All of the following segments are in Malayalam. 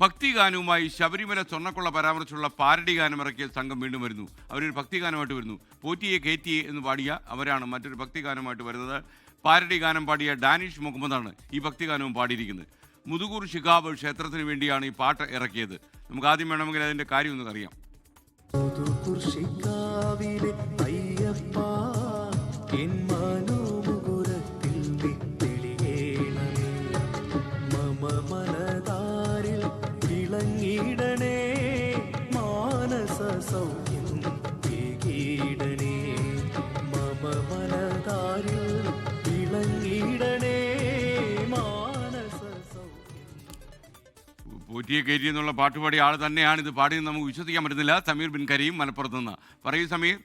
ഭക്തിഗാനവുമായി ശബരിമല സ്വർണക്കൊള്ള പരാമർശമുള്ള പാരഡി ഗാനം ഇറക്കിയ സംഘം വീണ്ടും വരുന്നു. അവരൊരു ഭക്തിഗാനമായിട്ട് വരുന്നു. പോറ്റിയെ കയറ്റിയെ എന്ന് പാടിയ അവരാണ് മറ്റൊരു ഭക്തിഗാനമായിട്ട് വരുന്നത്. പാരഡി ഗാനം പാടിയ ഡാനിഷ് മുഹമ്മദാണ് ഈ ഭക്തിഗാനവും പാടിയിരിക്കുന്നത്. മുതുകൂർ ശിഖാബ് ക്ഷേത്രത്തിന് വേണ്ടിയാണ് ഈ പാട്ട് ഇറക്കിയത്. നമുക്ക് ആദ്യം വേണമെങ്കിൽ അതിന്റെ കാര്യം ഒന്ന് അറിയാം. പോറ്റിയെ കയറ്റി എന്നുള്ള പാട്ടുപാടി ആൾ തന്നെയാണ് ഇത് പാടിയെന്ന് നമുക്ക് വിശ്വസിക്കാൻ പറ്റുന്നില്ല. സമീർ ബിൻ കരീം മലപ്പുറത്ത് നിന്ന് പറയൂ സമീർ.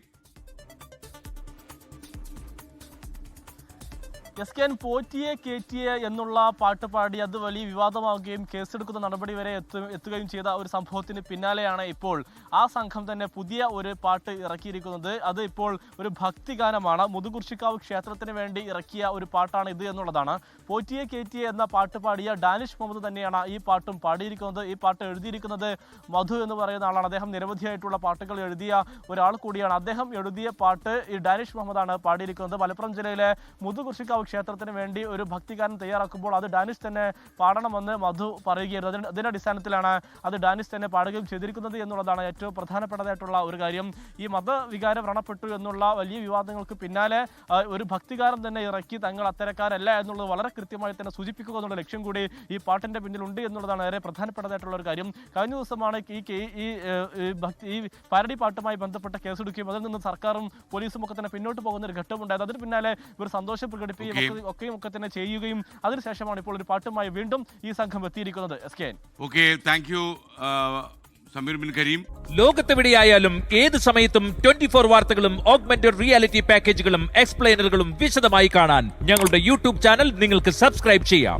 എസ് കെ എൻ പോറ്റിയെ കയറ്റിയെ എന്നുള്ള പാട്ട് പാടി അത് വലിയ വിവാദമാവുകയും കേസെടുക്കുന്ന നടപടി വരെ എത്തു എത്തുകയും ചെയ്ത ഒരു സംഭവത്തിന് പിന്നാലെയാണ് ഇപ്പോൾ ആ സംഘം തന്നെ പുതിയ ഒരു പാട്ട് ഇറക്കിയിരിക്കുന്നത്. അത് ഇപ്പോൾ ഒരു ഭക്തിഗാനമാണ്. മുതുകുർശിക്കാവ് ക്ഷേത്രത്തിന് വേണ്ടി ഇറക്കിയ ഒരു പാട്ടാണ് ഇത് എന്നുള്ളതാണ്. പോറ്റിയെ കയറ്റിയെ എന്ന പാട്ട് പാടിയ ഡാനിഷ് മുഹമ്മദ് തന്നെയാണ് ഈ പാട്ടും പാടിയിരിക്കുന്നത്. ഈ പാട്ട് എഴുതിയിരിക്കുന്നത് മധു എന്ന് പറയുന്ന ആളാണ്. അദ്ദേഹം നിരവധിയായിട്ടുള്ള പാട്ടുകൾ എഴുതിയ ഒരാൾ കൂടിയാണ്. അദ്ദേഹം എഴുതിയ പാട്ട് ഈ ഡാനിഷ് മുഹമ്മദാണ് പാടിയിരിക്കുന്നത്. മലപ്പുറം ജില്ലയിലെ മുതുകുർശിക്കാവ് ക്ഷേത്രത്തിന് വേണ്ടി ഒരു ഭക്തിഗാനം തയ്യാറാക്കുമ്പോൾ അത് ഡാനിഷ് തന്നെ പാടണമെന്ന് മധു പറയുകയായിരുന്നു. അതിന് അതിന്റെ അടിസ്ഥാനത്തിലാണ് അത് ഡാനിഷ് തന്നെ പാടുകയും ചെയ്തിരിക്കുന്നത് എന്നുള്ളതാണ് ഏറ്റവും പ്രധാനപ്പെട്ടതായിട്ടുള്ള ഒരു കാര്യം. ഈ മതവികാരം വ്രണപ്പെട്ടു എന്നുള്ള വലിയ വിവാദങ്ങൾക്ക് പിന്നാലെ ഒരു ഭക്തിഗാനം തന്നെ ഇറക്കി തങ്ങൾ അത്തരക്കാരല്ല എന്നുള്ളത് വളരെ കൃത്യമായി തന്നെ സൂചിപ്പിക്കുക എന്നുള്ള ലക്ഷ്യം കൂടി ഈ പാട്ടിന്റെ പിന്നിലുണ്ട് എന്നുള്ളതാണ് ഏറെ പ്രധാനപ്പെട്ടതായിട്ടുള്ള ഒരു കാര്യം. കഴിഞ്ഞ ദിവസമാണ് ഈ ഈ ഭക്തി ഈ പാരടി പാട്ടുമായി ബന്ധപ്പെട്ട കേസെടുക്കുകയും അതിൽ നിന്ന് സർക്കാരും പോലീസും ഒക്കെ തന്നെ പിന്നോട്ട് പോകുന്ന ഒരു ഘട്ടമുണ്ടായത്. അതിന് പിന്നാലെ ഇവർ സന്തോഷം പ്രകടിപ്പിക്കുകയും ഒക്കെ- ഒക്കെയും ഒക്കെ തന്നെ ചെയ്യുകയും അതിനുശേഷമാണ് ഇപ്പോൾ ഒരു പാട്ടുമായി വീണ്ടും ഈ സംഘം എത്തിയിരിക്കുന്നത്. S K okay thank you Sameer bin Kareem. ലോകത്തെവിടെയായാലും ഏത് സമയത്തും ട്വന്റി ഫോർ വാർത്തകളും ഓഗ്മെന്റഡ് റിയാലിറ്റി പാക്കേജുകളും എക്സ്പ്ലെയിനറുകളും വിശദമായി കാണാൻ ഞങ്ങളുടെ യൂട്യൂബ് ചാനൽ നിങ്ങൾക്ക് സബ്സ്ക്രൈബ് ചെയ്യാം.